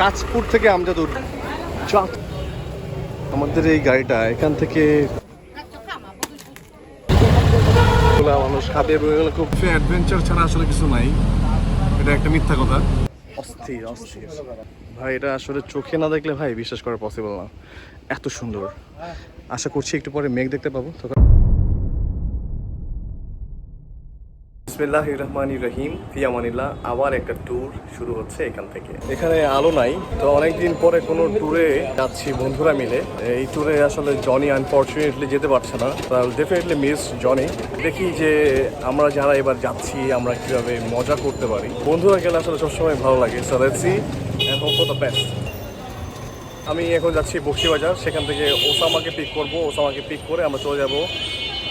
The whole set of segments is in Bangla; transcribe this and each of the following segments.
কাঁচপুর থেকে আমজাদুর। আমাদের এই গাড়িটা এখান থেকে মানুষ খাবে খুব অ্যাডভেঞ্চার ছাড়া আসলে কিছু নাই। এটা একটা মিথ্যা কথা। অস্থির অস্থির। ভাই এটা আসলে চোখে না দেখলে ভাই বিশ্বাস করা পসিবল না। এত সুন্দর। আশা করছি একটু পরে মেঘ দেখতে পাবো। তখন বিসমিল্লাহ রহমান রহিম ফিয়ামানিল্লাহ আবার একটা ট্যুর শুরু হচ্ছে এখান থেকে। এখানে আলো নাই, তো অনেকদিন পরে কোনো ট্যুরে যাচ্ছি বন্ধুরা মিলে। এই ট্যুরে আসলে জনি আনফর্চুনেটলি যেতে পারছে না। ডেফিনেটলি মিস জনি দেখি যে আমরা যারা এবার যাচ্ছি, আমরা কীভাবে মজা করতে পারি। বন্ধুরা গেলে আসলে সবসময় ভালো লাগে। So let's see for the best আমি এখন যাচ্ছি বক্সিবাজার। সেখান থেকে ওসামাকে পিক করব। ওসামাকে পিক করে আমরা চলে যাব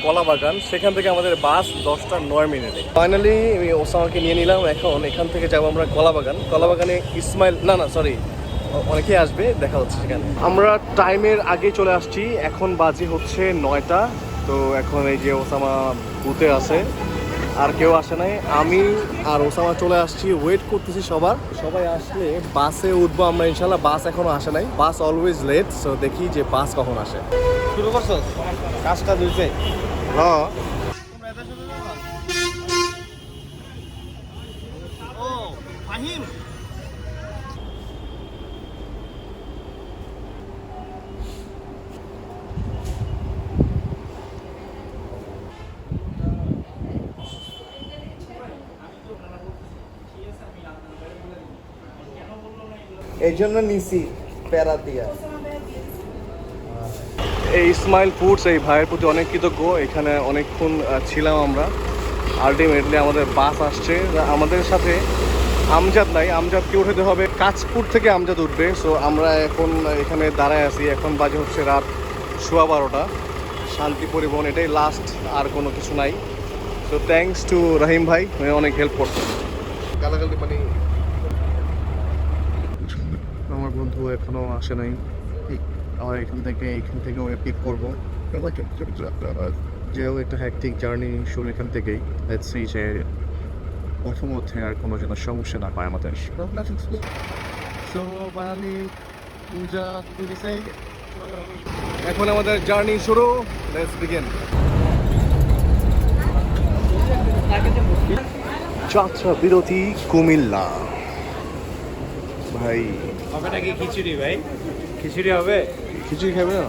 কলা বাগান, সেখান থেকে আমাদের বাস দশটা নয় মিনিটে। ফাইনালি আমি ওসামাকে নিয়ে নিলাম, এখন এখান থেকে যাব আমরা কলা বাগান। কলা বাগানে ইসমাইল না না সরি অনেকেই আসবে, দেখা হচ্ছে সেখানে। আমরা টাইমের আগে চলে আসছি, এখন বাজে হচ্ছে নয়টা। তো এখন এই যে ওসামা বুথে আছে, আর কেউ আসে নাই। আমি আর ওসামা চলে আসছি ওয়েট করতেছি সবার। সবাই আসলে বাসে উঠবো আমরা, ইনশাল্লাহ বাস এখনও আসে নাই। বাস অলওয়েজ লেট সো দেখি যে বাস কখন আসে। শুরু করছ? কাজটা দিয়েছে এই জন্য নিছি প্যারা দিয়া। এই ইসমাইল ফুডস এই ভাইয়ের প্রতি অনেক কৃতজ্ঞ। এখানে অনেকক্ষণ ছিলাম আমরা। আলটিমেটলি আমাদের বাস আসছে। আমাদের সাথে আমজাদ নাই। আমজাদকে উঠাতে হবে। কাঁচপুর থেকে আমজাদ উঠবে। সো আমরা এখন এখানে দাঁড়ায় আছি। এখন বাজে হচ্ছে রাত সোয়া বারোটা। শান্তি পরিবহন, এটাই লাস্ট আর কোনো কিছু নাই। সো থ্যাঙ্কস টু রহিম ভাই অনেক হেল্প করছে। গালাগালি মানে আমার বন্ধু এখনও আসে নাই। আমার এখান থেকে এখান থেকে ওকে পিক করব। যেও একটা হ্যাকটিক জার্নি শুরু এখান থেকেই লেটস সি যে প্রথমত আর কোনো যেন সমস্যা না পায় আমাদের। এখন আমাদের জার্নি শুরু। লেটস বিগিন যাত্রা বিরতি কুমিল্লা। ভাই। কি খিচুড়ি ভাই? খিচুড়ি হবে খিচুড়ি খাবে না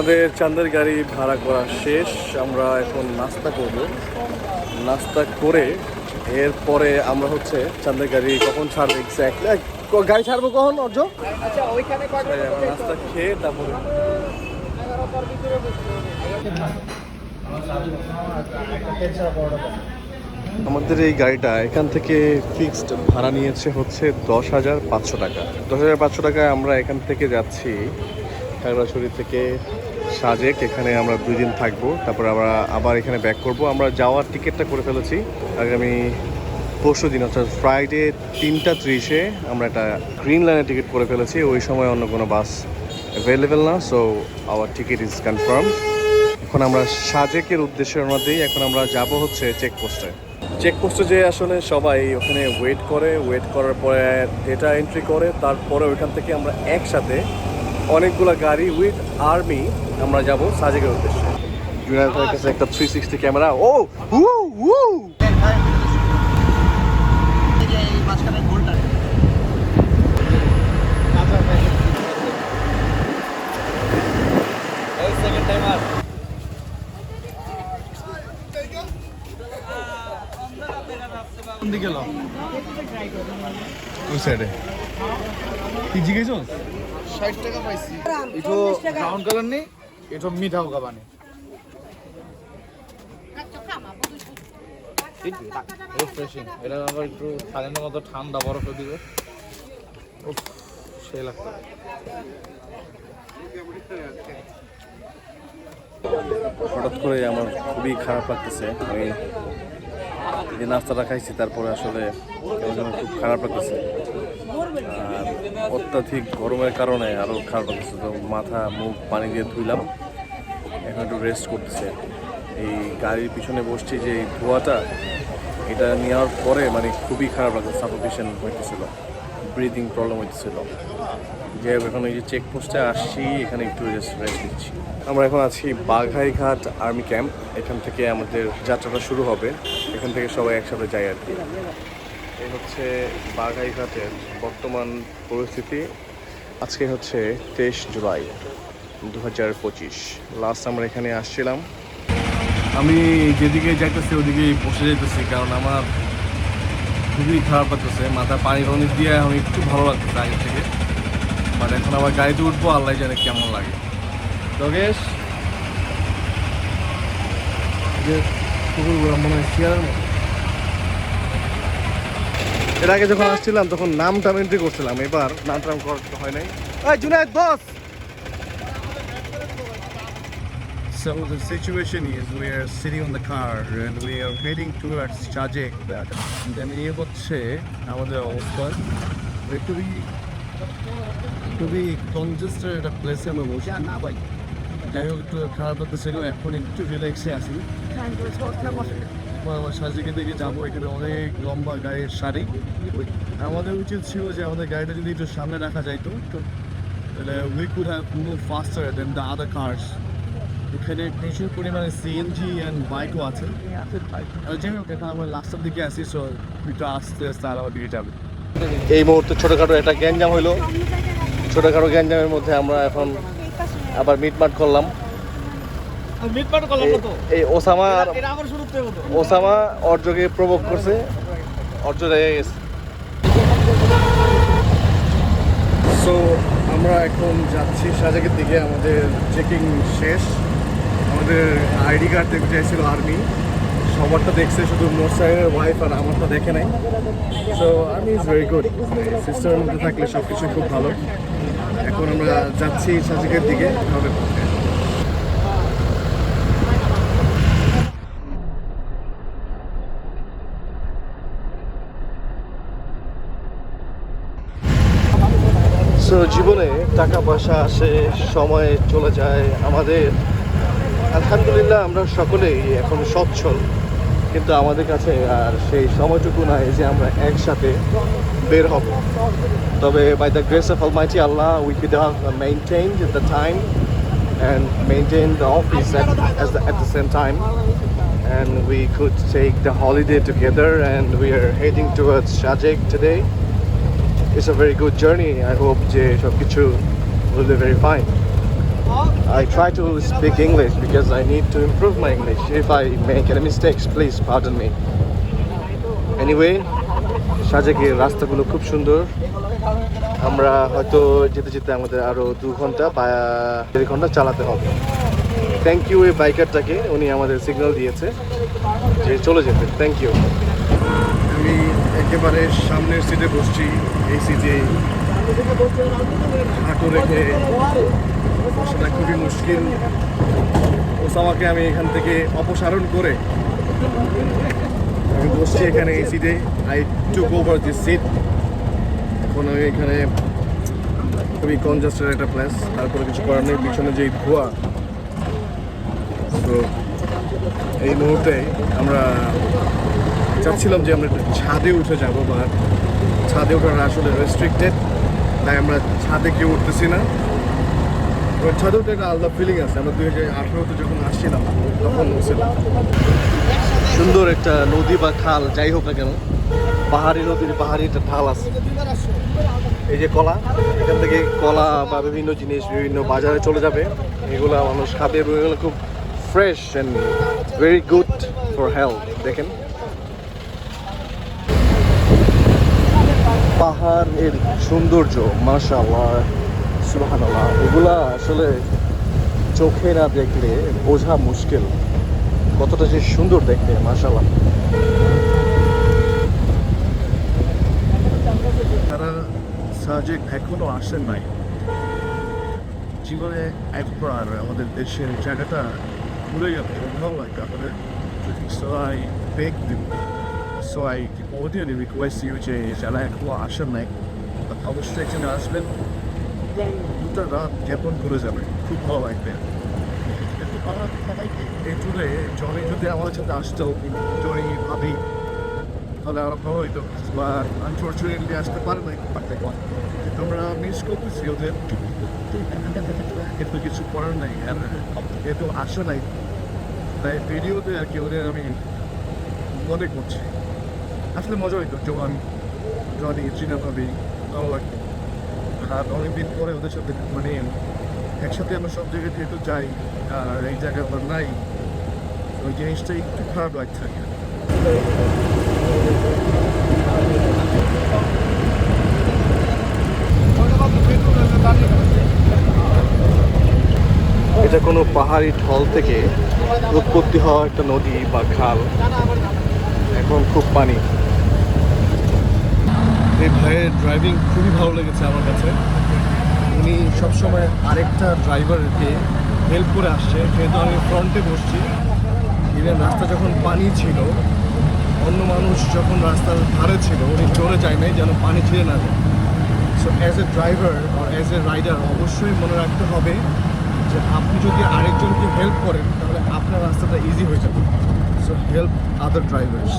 আমাদের চান্দের গাড়ি ভাড়া করা শেষ আমরা এখন নাস্তা করব। নাস্তা করে এরপরে আমরা হচ্ছে চান্দের গাড়ি কখন ছাড়বে এক্স্যাক্টলি গাড়ি ছাড়বো কখন অর্জ? আচ্ছা নাস্তা খেয়ে তারপরে আমাদের এই গাড়িটা এখান থেকে ফিক্সড ভাড়া নিয়েছে হচ্ছে দশ হাজার পাঁচশো টাকা। দশ হাজার পাঁচশো টাকায় আমরা এখান থেকে যাচ্ছি খাগড়াছড়ি থেকে সাজেক, এখানে আমরা দুই দিন থাকব। তারপর আমরা আবার এখানে ব্যাক করব। আমরা যাওয়ার টিকিটটা করে ফেলেছি। আগামী পরশু দিন, অর্থাৎ ফ্রাইডে তিনটা ত্রিশে আমরা একটা গ্রিন লাইনের টিকিট করে ফেলেছি। ওই সময় অন্য কোনো বাস অ্যাভেলেবেল না so our ticket is confirm এখন আমরা সাজেকের উদ্দেশ্যের মধ্যেই এখন আমরা যাব হচ্ছে চেকপোস্টে চেকপোস্টে যে আসলে সবাই ওখানে ওয়েট করে ওয়েট করার পরে ডেটা এন্ট্রি করে, তারপরে ওইখান থেকে আমরা একসাথে অনেকগুলো গাড়ি উইথ আর্মি আমরা যাব সাজেকের উদ্দেশ্যে। জুনায়দ কাছে একটা থ্রি সিক্সটি ক্যামেরা ও হু হু। কোন দিকে গেল ওই সাইডে কি জিজ্ঞেস ষাট টাকা পাইছি। এটো ব্রাউন কালার নেই এটো মিঠা হোগা বানি রিফ্রেশিং এটা আবার একটু মতো ঠান্ডা বরফে দিবে। সেই লাগতো হঠাৎ করে আমার খুবই খারাপ লাগতেছে। আমি যে নাস্তাটা খাইছি তারপরে আসলে খুব খারাপ লাগতেছে। অত্যাধিক গরমের কারণে আরও খারাপ লাগতেছে তো মাথা, মুখ, পানি দিয়ে ধুইলাম। এখন একটু রেস্ট করতেছে। এই গাড়ির পিছনে বসছি যে এই ধোয়াটা, এটা নেওয়ার পরে মানে খুবই খারাপ লাগছে সাফোকেশন হইতেছিল ব্রিদিং প্রবলেম হইতেছিল। যে এখন এই যে চেকপোস্টে আসছি, এখানে একটু রেস্ট রেস্ট নিচ্ছি। আমরা এখন আছি বাঘাইঘাট আর্মি ক্যাম্প এখান থেকে আমাদের যাত্রাটা শুরু হবে। এখান থেকে সবাই একসাথে যাই আর কি। এই হচ্ছে বাঘাইঘাটের বর্তমান পরিস্থিতি। আজকে হচ্ছে তেইশ জুলাই দু হাজার পঁচিশ। লাস্ট আমরা এখানে আসছিলাম। আমি যেদিকে যাইতেছি ওদিকে বসে যাইতেছি কারণ আমার খুবই খারাপ লাগতেছে। মাথা পানি টানি দিয়ে আমি একটু ভালো লাগতেছে আগে থেকে। বাট এখন আবার গাড়িতে উঠবো আল্লাহ জানে কেমন লাগে। যোগেশ যে কুকুরগুলো মনে হয় মতো। এর আগে যখন আসছিলাম তখন নাম টাম এন্ট্রি করছিলাম। এবার নাম টাম করতে হয় নাই। এই জুনায়দ বস! So the situation is we are sitting on the car and we are heading towards Chajek. দেন এই হচ্ছে আমাদের অবস্থা। খুবই খুবই কনজেস্টেড একটা প্লেসে আমরা বসে। না ভাই। যাই হোক একটু খারাপ লাগতেছিল এখন একটু রিল্যাক্সে আছি। আমার সাজিকে দিকে যাব। এখানে অনেক লম্বা গাড়ির সারি আমাদের উচিত ছিল যে আমাদের গাড়িটা যদি একটু সামনে রাখা যাইতো তো তাহলে we could have move faster than the other cars এখানে প্রচুর পরিমাণে সিএনজি অ্যান্ড বাইকও আছে। আর যাই হোক এখন আমরা লাস্টের দিকে আসি সো একটু আস্তে আস্তে আর আমার দিকে যাবে এই মুহূর্তে ছোটখাটো একটা গ্যাঞ্জাম হইল। ছোটখাটো গ্যাঞ্জামের মধ্যে আমরা এখন আবার মিটমাট করলাম মিটমাট করলাম না তো এই ওসামা ওসামা অর্জকে প্রভোগ করছে। অর্জ রেগে গেছে। সো আমরা এখন যাচ্ছি সাজেকের দিকে। আমাদের চেকিং শেষ। আমাদের আইডি কার্ড দেখতে চাইছিল আর্মি সবারটা দেখছে শুধু মোরসাইনের ওয়াইফ আর আমারটা দেখে নাই। So army is very good সিস্টেমের মধ্যে থাকলে সব কিছু খুব ভালো। এখন আমরা যাচ্ছি সাজেকের দিকে হবে জীবনে টাকা পয়সা আসে সময় চলে যায় আমাদের। আলহামদুলিল্লাহ আমরা সকলেই এখন সচ্ছল কিন্তু আমাদের কাছে আর সেই সময়টুকু নাই যে আমরা একসাথে বের হব। তবে by the grace of almighty Allah we could have maintained the time and at, as the, at the same time. And we could take the holiday together and we are heading towards Shajek today. It's a very good journey. I hope যে সবকিছু will be very fine. I try to speak English because I need to improve my English. If I make any mistakes, please pardon me. Anyway, সাজেকের রাস্তাগুলো খুব সুন্দর আমরা হয়তো যেতে যেতে আমাদের আরও দু ঘণ্টা বা দেড় ঘণ্টা চালাতে হবে থ্যাংক ইউ এই বাইকারটাকে উনি আমাদের সিগন্যাল দিয়েছে যে চলে যেতে থ্যাংক ইউ আমি একেবারে সামনের সিটে বসছি সিটে হাঁটু রেখে বসাটা খুবই মুশকিল। ওসামাকে আমি এখান থেকে অপসারণ করে আমি বসছি এখানে এই সিটে I took over this seat এখন আমি এখানে খুবই কনজাস্টেড একটা প্লেস তারপরে কিছু করার নেই। পিছনে যেই ধোয়া। তো এই মুহূর্তে আমরা চাচ্ছিলাম যে আমরা একটু ছাদে উঠে যাব বা ছাদে ওঠার আসলে রেস্ট্রিক্টেড তাই আমরা ছাদে কেউ উঠতেছি না। ছাদে উঠে একটা আলাদা ফিলিং আছে, আমরা দুই হাজার আঠেরোতে যখন আসছিলাম, তখন সুন্দর একটা নদী বা খাল, যাই হোক না কেন, পাহাড়ি নদীর পাহাড়ি একটা ঢাল আছে। এই যে কলা, এখান থেকে কলা বা বিভিন্ন জিনিস বিভিন্ন বাজারে চলে যাবে। এগুলা মানুষ খাবে এবং এগুলো খুব fresh and very good for health দেখেন। পাহাড়ের সৌন্দর্য মাশাআল্লাহ সুবহানাল্লাহ। এগুলা আসলে চোখে না দেখলে বোঝা মুশকিল। কতটা যে সুন্দর দেখতে মাশাআল্লাহ। তারা সাজেক এখনও আসেন নাই। জীবনে একবার আমাদের দেশের জায়গাটা ঘুরে যাবে ভালো লাগে। আমাদের So I beg you, cordially request you যে যারা এখনও আসেন নাই অবশ্যই এখানে আসবেন দুটা রাত জ্ঞাপন করে যাবে খুব ভালো লাগবে এই ট্যুরে জনি যদি আমার সাথে আসতো জনি ভাবি তাহলে আরও ভালো হইতো বা আনফর্চুনেটলি আসতে পারে নাই কিন্তু আমরা মিস করতেছি ওদের কিন্তু কিছু করার নাই যেহেতু আসে নাই তাই ভিডিওতে আর কি ওদের আমি মনে করছি আসলে মজা হইতো যখন জনি চিনা ভাবি ভালো লাগতো আর অনেকদিন পরে ওদের সাথে মানে একসাথে আমরা সব জায়গায় যেহেতু যাই, আর এই জায়গায় আবার নাই, ওই জিনিসটা একটু খারাপ লাগছে। এটা কোনো পাহাড়ি ঢল থেকে উৎপত্তি হওয়া একটা নদী বা খাল এখন খুব পানি। এই ভাইয়ের ড্রাইভিং খুবই ভালো লেগেছে আমার কাছে। উনি সবসময় আরেকটা ড্রাইভারকে হেল্প করে আসছে। যেহেতু আমি ফ্রন্টে বসছি ইভেন রাস্তা যখন পানি ছিল, অন্য মানুষ যখন রাস্তার ধারে ছিল, উনি চলে যায় নাই যেন পানি ছিঁড়ে না যায়। সো অ্যাজ এ ড্রাইভার আর অ্যাজ এ রাইডার অবশ্যই মনে রাখতে হবে যে আপনি যদি আরেকজনকে হেল্প করেন, তাহলে আপনার রাস্তাটা ইজি হয়ে যাবে। So help other drivers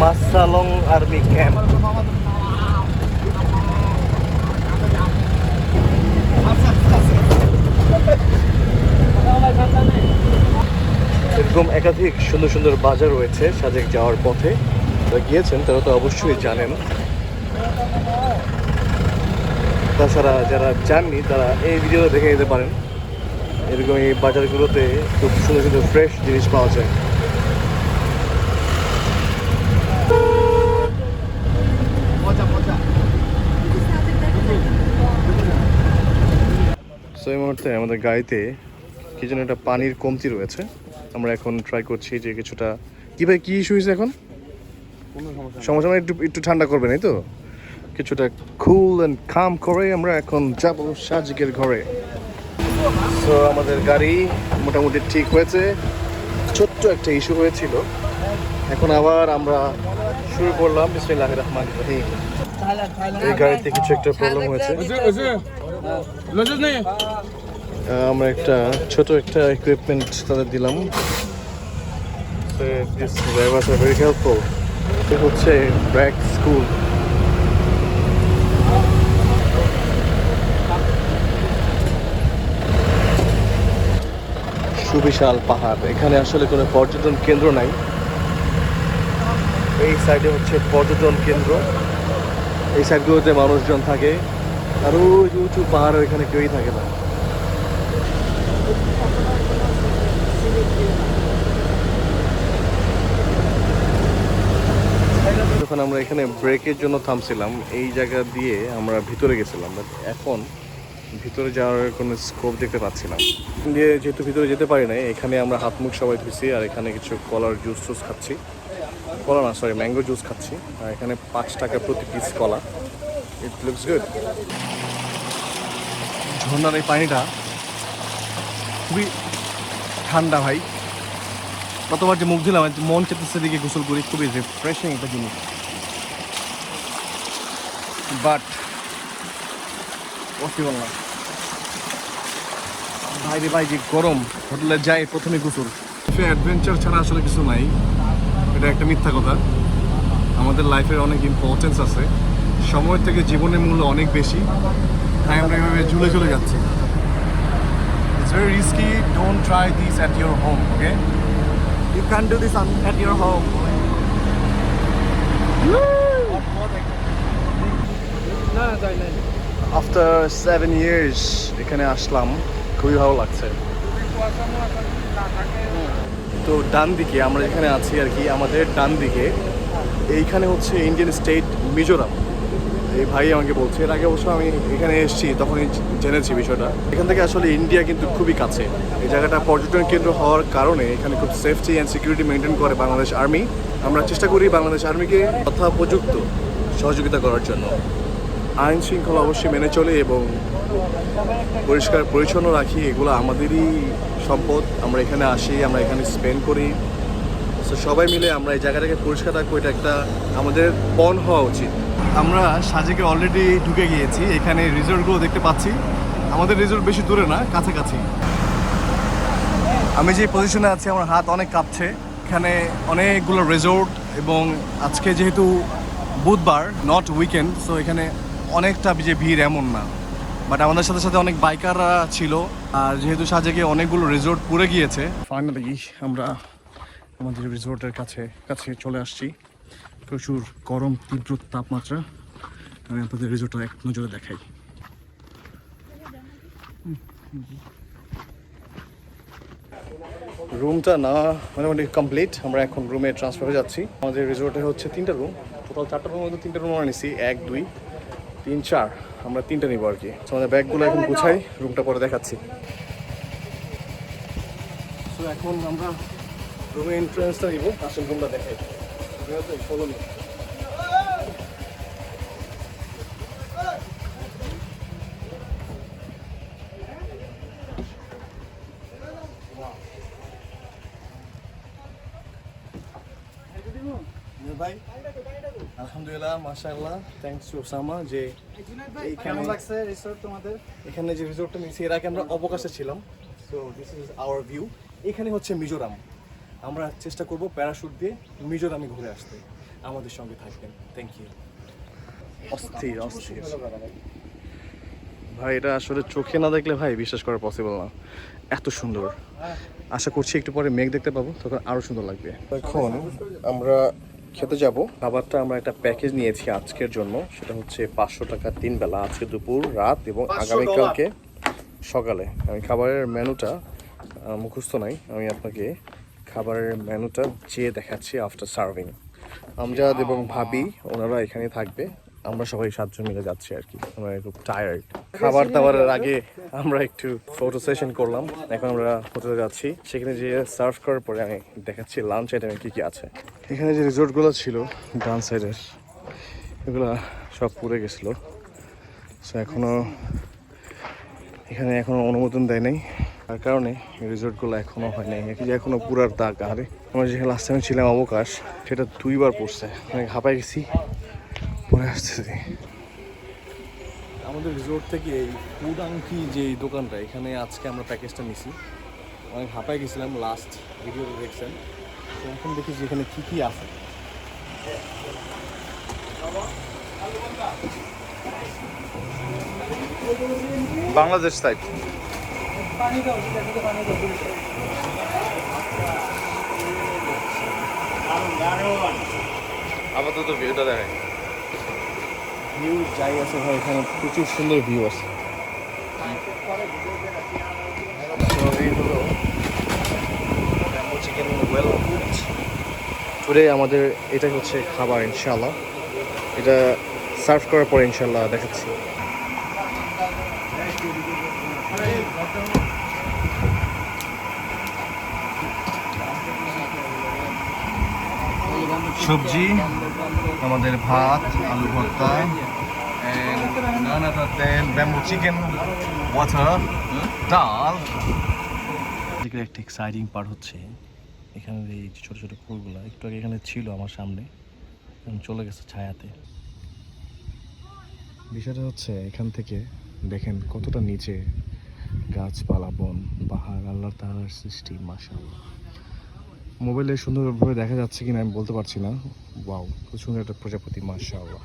Masalong army camp এরকম একাধিক সুন্দর সুন্দর বাজার রয়েছে সাজেক যাওয়ার পথে। গিয়েছেন তারা তো অবশ্যই জানেন। তাছাড়া যারা জাননি তারা এই ভিডিওটা দেখে নিতে পারেন। এরকম এই বাজারগুলোতে খুব সুন্দর সুন্দর ফ্রেশ জিনিস পাওয়া যায়। সো এই মুহূর্তে আমাদের গাড়িতে কি যেন একটা পানির কমতি রয়েছে। আমরা এখন ট্রাই করছি যে কিছুটা কি ভাই কি ইস্যু হয়েছে এখন? সমস্যা মানে একটু একটু ঠান্ডা করবে নাই তো? কিছুটা কুল অ্যান্ড কাম করে আমরা এখন যাব সাজিকের ঘরে। সো আমাদের গাড়ি মোটামুটি ঠিক হয়েছে। ছোট্ট একটা ইস্যু হয়েছিল। এখন আবার আমরা শুরু করলাম। বিসমিল্লাহ রহমান রহিম। এই গাড়িতে কিছু একটা প্রবলেম হয়েছে। আমরা একটা ছোট একটা ইকুইপমেন্ট তাদের দিলাম। This drivers are very helpful এটা হচ্ছে ব্র্যাক স্কুল। সুবিশাল পাহাড়। এখানে আসলে কোনো পর্যটন কেন্দ্র নাই। এই সাইডে হচ্ছে পর্যটন কেন্দ্র। এই সাইডগুলোতে মানুষজন থাকে। আর ওই উঁচু পাহাড়ের এখানে কেউই থাকে না। যখন আমরা এখানে ব্রেকের জন্য থামছিলাম, এই জায়গা দিয়ে আমরা ভিতরে গেছিলাম। এখন ভিতরে যাওয়ার কোনো স্কোপ দেখতে পাচ্ছিলাম দিয়ে যেহেতু ভিতরে যেতে পারি নাই, এখানে আমরা হাত মুখ সবাই ধুইছি আর এখানে কিছু কলার জুস টুস খাচ্ছি। কলা না সরি ম্যাঙ্গো জুস খাচ্ছি। আর এখানে পাঁচ টাকা প্রতি পিস কলা। ইট লুকস গুড ঝর্ণার এই পানিটা খুবই ঠান্ডা ভাই। কতবার যে মুখ দিলাম মন চেতেছে দিকে গোসল করি, খুবই রিফ্রেশিং একটা জিনিস। বাট পসিবল না। ভাই রে ভাই যে গরম। হোটেলে যাই প্রথমে গোসল। সে অ্যাডভেঞ্চার ছাড়া আসলে কিছু নাই। এটা একটা মিথ্যা কথা। আমাদের লাইফের অনেক ইম্পর্টেন্স আছে। সময় থেকে জীবনের মূল্য অনেক বেশি। তাই আমরা এভাবে ঝুলে চলে যাচ্ছি। Very risky. Don't try this at your home, okay? You can't do this on, at your home. After seven years এখানে আসলাম। খুবই ভালো লাগছে। তো ডান দিকে আমরা যেখানে আছি আর কি, আমাদের ডান দিকে। এইখানে হচ্ছে ইন্ডিয়ান স্টেট মিজোরাম। এই ভাই আমাকে বলছে, এর আগে অবশ্য আমি এখানে এসেছি তখনই জেনেছি বিষয়টা। এখান থেকে আসলে ইন্ডিয়া কিন্তু খুবই কাছে। এই জায়গাটা পর্যটন কেন্দ্র হওয়ার কারণে এখানে খুব সেফটি অ্যান্ড সিকিউরিটি মেনটেন করে বাংলাদেশ আর্মি আমরা চেষ্টা করি বাংলাদেশ আর্মিকে যথোপযুক্ত সহযোগিতা করার জন্য। আইন শৃঙ্খলা অবশ্যই মেনে চলে এবং পরিষ্কার, পরিচ্ছন্ন রাখি, এগুলো আমাদেরই সম্পদ। আমরা এখানে আসি, আমরা এখানে স্পেন্ড করি। তো সবাই মিলে আমরা এই জায়গাটাকে পরিষ্কার রাখব, এটা একটা আমাদের পণ হওয়া উচিত। আমরা সাজেকে অলরেডি ঢুকে গিয়েছি, এখানে রিসোর্টগুলো দেখতে পাচ্ছি। আমাদের রিসোর্ট বেশি দূরে না, কাছাকাছি। আমি যে পজিশনে আছি, আমার হাত অনেক কাঁপছে। এখানে অনেকগুলো রিসোর্ট এবং আজকে যেহেতু বুধবার নট উইকেন্ড সো এখানে অনেকটা যে ভিড় এমন না। বাট আমাদের সাথে সাথে অনেক বাইকাররা ছিল, আর যেহেতু সাজেকে অনেকগুলো রিসোর্ট পুড়ে গিয়েছে ফাইনালি আমরা আমাদের রিসোর্টের কাছে কাছে চলে আসছি। প্রচুর গরম, তীব্র তাপমাত্রা। আমি আপনাদের রিসোর্টটা এক নজরে দেখাই। রুমটা না, মোটামুটি কমপ্লিট আমরা এখন রুমে ট্রান্সফার হয়ে যাচ্ছি। আমাদের রিসোর্টে হচ্ছে তিনটা রুম টোটাল চারটা রুমের মধ্যে তিনটা রুম আমরা নিছি। এক, দুই, তিন, চার। আমরা তিনটা নিব আর কি। আমাদের ব্যাগগুলো এখন গুছাই, রুমটা পরে দেখাচ্ছি। এখন আমরা রুমে এন্ট্রান্সটা নিব, আসল রুমটা দেখাই। ঠিক আছে মাশাআল্লাহ থ্যাঙ্কস টু ওসামা যে এইখানে লাগছে রিসোর্ট তোমাদের। এখানে যে রিসোর্টটা নিয়েছি এর আগে আমরা অবকাশে ছিলাম so this is our view এখানে হচ্ছে মিজোরাম। আমরা চেষ্টা করব প্যারাশুট দিয়ে মিজোরামে ঘুরে আসতে। আমাদের সঙ্গে থাকবেন। থ্যাংক ইউ অস্থির অস্থির। ভাই এটা আসলে চোখে না দেখলে ভাই বিশ্বাস করা পসিবল না। এত সুন্দর। আশা করছি একটু পরে মেঘ দেখতে পাবো তখন আরও সুন্দর লাগবে। এখন আমরা খেতে যাব। খাবারটা আমরা একটা প্যাকেজ নিয়েছি আজকের জন্য। সেটা হচ্ছে পাঁচশো টাকা তিন বেলা আজকে দুপুর রাত এবং আগামীকালকে সকালে। আমি খাবারের মেনুটা মুখস্থ নাই। আমি আপনাকে খাবারের মেনুটা চেয়ে দেখাচ্ছি আফটার সার্ভিং আমজাদ এবং ভাবি ওনারা এখানে থাকবে। আমরা সবাই সাতজন মিলে যাচ্ছি আর কি। আমরা খুব টায়ার্ড খাবার দাবারের আগে আমরা একটু ফটো সেশন করলাম। এখন আমরা হোটেলে যাচ্ছি। সেখানে যে সার্ভ করার পরে আমি দেখাচ্ছি লাঞ্চ আইটেমে কি কি আছে। এখানে যে রিসোর্টগুলো ছিল ডান সাইডের এগুলো সব পুড়ে গেছিল। সো এখনও এখানে এখনও অনুমোদন দেয় নাই। তার কারণে রিসোর্টগুলো এখনও হয় নাই। যে এখনও পুরার দাগ আরে। আমরা যেখানে লাস্ট টাইম ছিলাম অবকাশ সেটা দুইবার পড়ছে। অনেক হাঁপাই গেছি। পরে আসতেছি। আমাদের রিসোর্ট থেকে এই উডাঙ্কি যে দোকানটা এখানে আজকে আমরা প্যাকেজটা নিছি। অনেক হাঁপাই গেছিলাম লাস্ট ভিডিওতে দেখছেন। তো এখন দেখি যে এখানে কী কী আছে। বাংলাদেশ সাইড আপাতত ভিউটা দেখাই। ভিউ যাই আছে ভাই, এখানে প্রচুর সুন্দর ভিউ আছে। টুডে আমাদের এটা হচ্ছে খাবার ইনশাল্লাহ এটা সার্ভ করার পরে ইনশাল্লাহ দেখাচ্ছি। সবজি, আমাদের ভাত, আলু ভর্তা। Other than bamboo chicken water ডাল আজকের একটা এক্সাইটিং পার্ট হচ্ছে এখানে এই যে ছোটো ছোটো ফুলগুলো একটু আগে এখানে ছিল আমার সামনে এখন চলে গেছে ছায়াতে। বিষয়টা হচ্ছে এখান থেকে দেখেন কতটা নিচে গাছপালা বন পাহাড় আল্লাহ তালার সৃষ্টি মাশাআল্লাহ। মোবাইলে সুন্দরভাবে দেখা যাচ্ছে কিনা আমি বলতে পারছি না। ওয়াও খুব সুন্দর একটা প্রজাপতি মাশাআল্লাহ।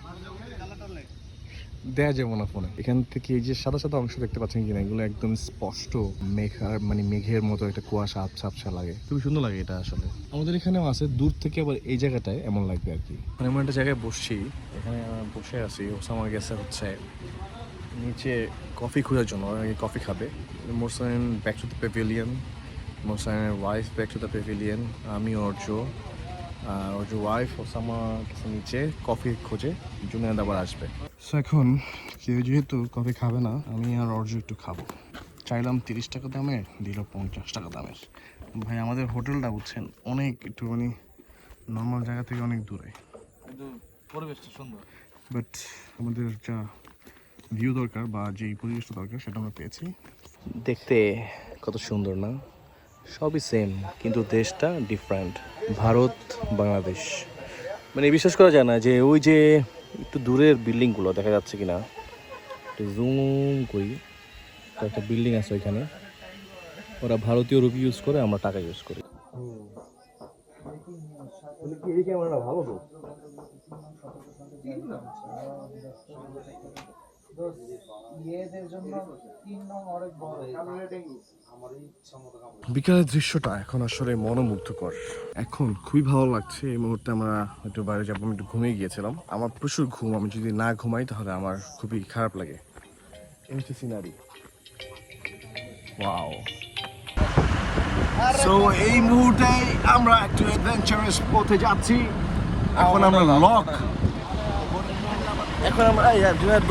দেয়া যাব না ফোনে। এখান থেকে এই যে সাদা সাদা অংশ দেখতে পাচ্ছেন কিনা, এগুলো একদম স্পষ্ট মেঘ আর মানে মেঘের মতো একটা কুয়াশা আবছা আবছা লাগে। খুবই সুন্দর লাগে এটা আসলে। আমাদের এখানেও আছে, দূর থেকে আবার এই জায়গাটায় এমন লাগবে আর কি। মানে এমন একটা জায়গায় বসছি, এখানে বসে আছি, ওসামা গেছে হচ্ছে নিচে কফি খোঁজার জন্য, ওরা কফি খাবে। Morsain back to the pavilion মোরসাইনের wife back to the pavilion আমি, অর্জ আর অর্জ ওয়াইফ ওসামা নিচে কফি খোঁজে জুনিয়াদ আবার আসবে। সো এখন কেউ যেহেতু কফি খাবে না আমি আর অর্জ একটু খাব। চাইলাম তিরিশ টাকা দামের দিল পঞ্চাশ টাকা দামের। ভাই আমাদের হোটেলটা বুঝছেন অনেক একটু মানে নর্মাল জায়গা থেকে অনেক দূরে। কিন্তু পরিবেশটা সুন্দর। বাট আমাদের যা ভিউ দরকার বা যেই পরিবেশটা দরকার সেটা আমরা পেয়েছি। দেখতে কত সুন্দর না? সবই সেম কিন্তু দেশটা ডিফারেন্ট ভারত, বাংলাদেশ। মানে বিশ্বাস করা যায় না যে ওই যে একটু দূরের বিল্ডিংগুলো দেখা যাচ্ছে কিনা। একটু জুম করি একটা বিল্ডিং আছে ওইখানে। ওরা ভারতীয় রুপি ইউজ করে, আমরা টাকা ইউজ করি। ভালো বিকালের দৃশ্যটা এখন আসলে মনোমুগ্ধকর। এখন খুবই ভালো লাগছে। এই মুহূর্তে আমরা একটু বাইরে যাব আমি একটু ঘুমিয়ে গিয়েছিলাম। আমার প্রচুর ঘুম আমি যদি না ঘুমাই তাহলে আমার খুবই খারাপ লাগে। এই সিনারি ওয়াও সো এই মুহূর্তে আমরা একটু অ্যাডভেঞ্চারাস পথে যাচ্ছি। এখন আমরা লক এখন আমরা এই জুনার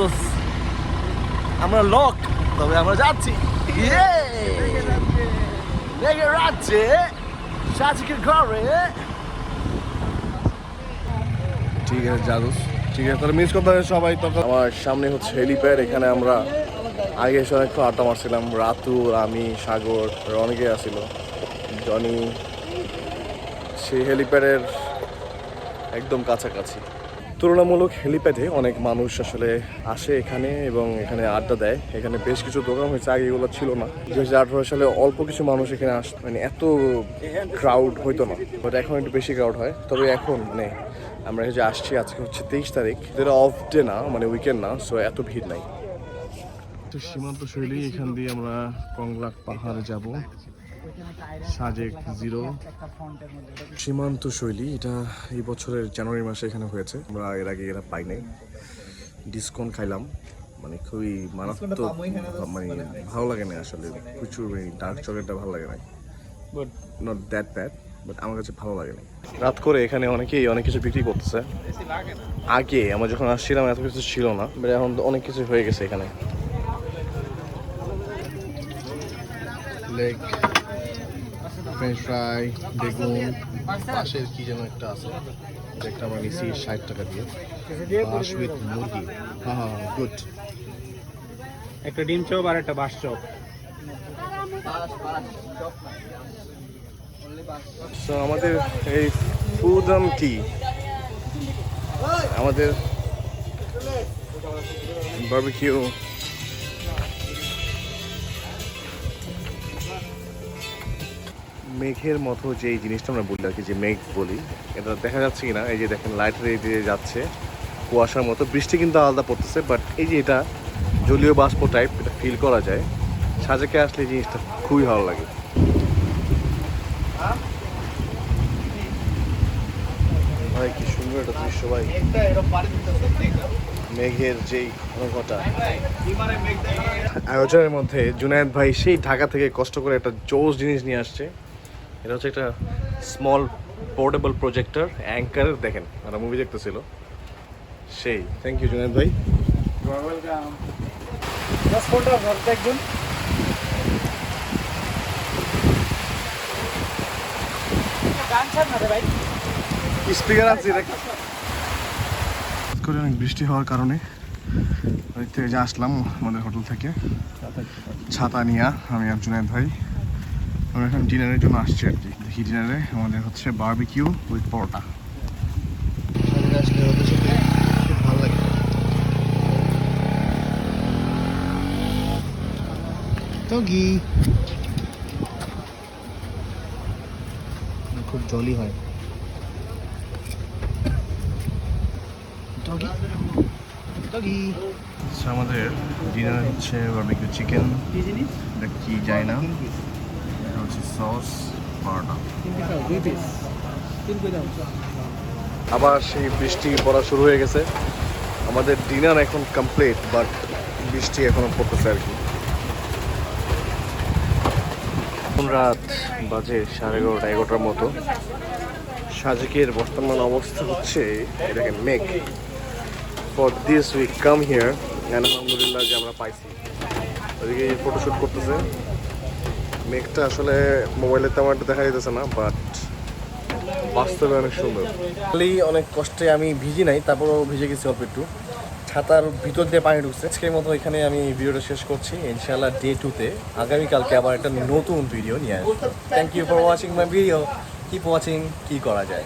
আমরা লক তবে আমরা যাচ্ছি। লেগে যাচ্ছে সাজিকে ঘরে। ঠিক আছে, জাদুস। ঠিক আছে, তাহলে মিস করতে সবাই, তখন আমার সামনে হচ্ছে হেলিপ্যাড, এখানে আমরা আগে এসে অনেকক্ষণ আড্ডা মারছিলাম। রাতু, আমি, সাগর অনেকে আসছিল জনি, সেই হেলিপ্যাডের একদম কাছাকাছি। তুলনামূলক হেলিপ্যাডে অনেক মানুষ আসলে আসে এখানে এবং এখানে আড্ডা দেয়। এখানে বেশ কিছু দোকান হয়েছে, আগে এগুলো ছিল না। দু হাজার আঠারো সালে অল্প কিছু মানুষ এখানে আস মানে এত ক্রাউড হইতো না। বাট এখন একটু বেশি ক্রাউড হয়। তবে এখন মানে আমরা যে আসছি, আজকে হচ্ছে তেইশ তারিখ। যেটা অফ ডে না মানে উইকেন্ড না সো এত ভিড় নাই। তো সীমান্ত শৈলী এখান দিয়ে আমরা কংলাক পাহাড়ে যাব। সাজেক জিরো। সীমান্ত শৈলী এটা এই বছরের জানুয়ারি মাসে এখানে হয়েছে। আমরা এর আগে এটা পাই নাই। ডিসকাউন্ট খাইলাম। মানে খুবই মারাত্মক মানে ভালো লাগে না আসলে। প্রচুর ডার্ক চকলেটটা ভালো লাগে না। But not that bad but আমার কাছে ভালো লাগে না। রাত করে এখানে অনেকেই অনেক কিছু বিক্রি করতেছে। আগে আমরা যখন আসছিলাম এত কিছু ছিল না বাট এখন তো অনেক কিছু হয়ে গেছে এখানে। লেগ ফ্রেঞ্চ ফ্রাই বেগুন পাশের কি যেন একটা আছে একটা আমরা নিছি ষাট টাকা দিয়ে। বাস উইথ মুরগি। হ্যাঁ হ্যাঁ গুড একটা ডিম চপ আর একটা বাস চপ। সো আমাদের এই ফুডাম টি আমাদের বারবিকিউ মেঘের মতো যে জিনিসটা আমরা বলি আর কি, যে মেঘ বলি, এটা দেখা যাচ্ছে কিনা? এই যে দেখেন লাইটের এই যে যাচ্ছে, কুয়াশার মতো। বৃষ্টি কিন্তু আলাদা পড়তেছে বাট এই যে এটা জলীয় বাষ্প টাইপ এটা ফিল করা যায়। সাজেকে আসলে এই জিনিসটা খুবই ভালো লাগে। ভাই, কি সুন্দর একটা দৃশ্য, ভাই। মেঘের যেই ঘনঘটা। আয়োজনের মধ্যে জুনায়েদ ভাই সেই ঢাকা থেকে কষ্ট করে একটা জোস জিনিস নিয়ে আসছে। এটা হচ্ছে একটা স্মল পোর্টেবল প্রজেক্টর অ্যাঙ্কারের দেখেন একটা মুভি দেখতেছিল। সেই। থ্যাংক ইউ জুনায়েদ ভাই। একজন গান ছাড় না রে ভাই। স্পিকার করে অনেক বৃষ্টি হওয়ার কারণে ওই থেকে যে আসলাম আমাদের হোটেল থেকে। ছাতা নিয়ে আমি আর জুনায়দ ভাই। আমরা এখন ডিনারের জন্য আসছি আর কি। দেখি ডিনারে আমাদের হচ্ছে বারবিকিউ উইথ পরোটা। আসলে খুব ভালো লাগে টগি খুব জলি হয় ডগি ডগি আমাদের ডিনার হচ্ছে বারবিকিউ চিকেন কি জিনিস? এটা কি যায় না। সস পরোটা আবার সেই বৃষ্টি পড়া শুরু হয়ে গেছে। আমাদের ডিনার এখন কমপ্লিট বাট বৃষ্টি এখনও পড়তেছে আর কি। এখন রাত বাজে সাড়ে এগারোটা এগারোটার মতো। সাজেকের বর্তমান অবস্থা হচ্ছে এটাকে make for this week come here আলহামদুলিল্লাহ যে আমরা পাইছি। ওদিকে ফটোশ্যুট করতেছে। মেঘটা আসলে মোবাইলে তেমন একটা দেখা যেতেছে না বাট বাস্তবে অনেক সুন্দর। খালি অনেক কষ্টে আমি ভিজি নাই, তারপরও ভিজে গেছি অল্প একটু। ছাতার ভিতর দিয়ে পানি ঢুকছে। আজকের মতো এখানে আমি ভিডিওটা শেষ করছি। ইনশাআল্লাহ ডে টুতে আগামীকালকে আবার একটা নতুন ভিডিও নিয়ে আসব। Thank you for watching my video keep watching কি করা যায়?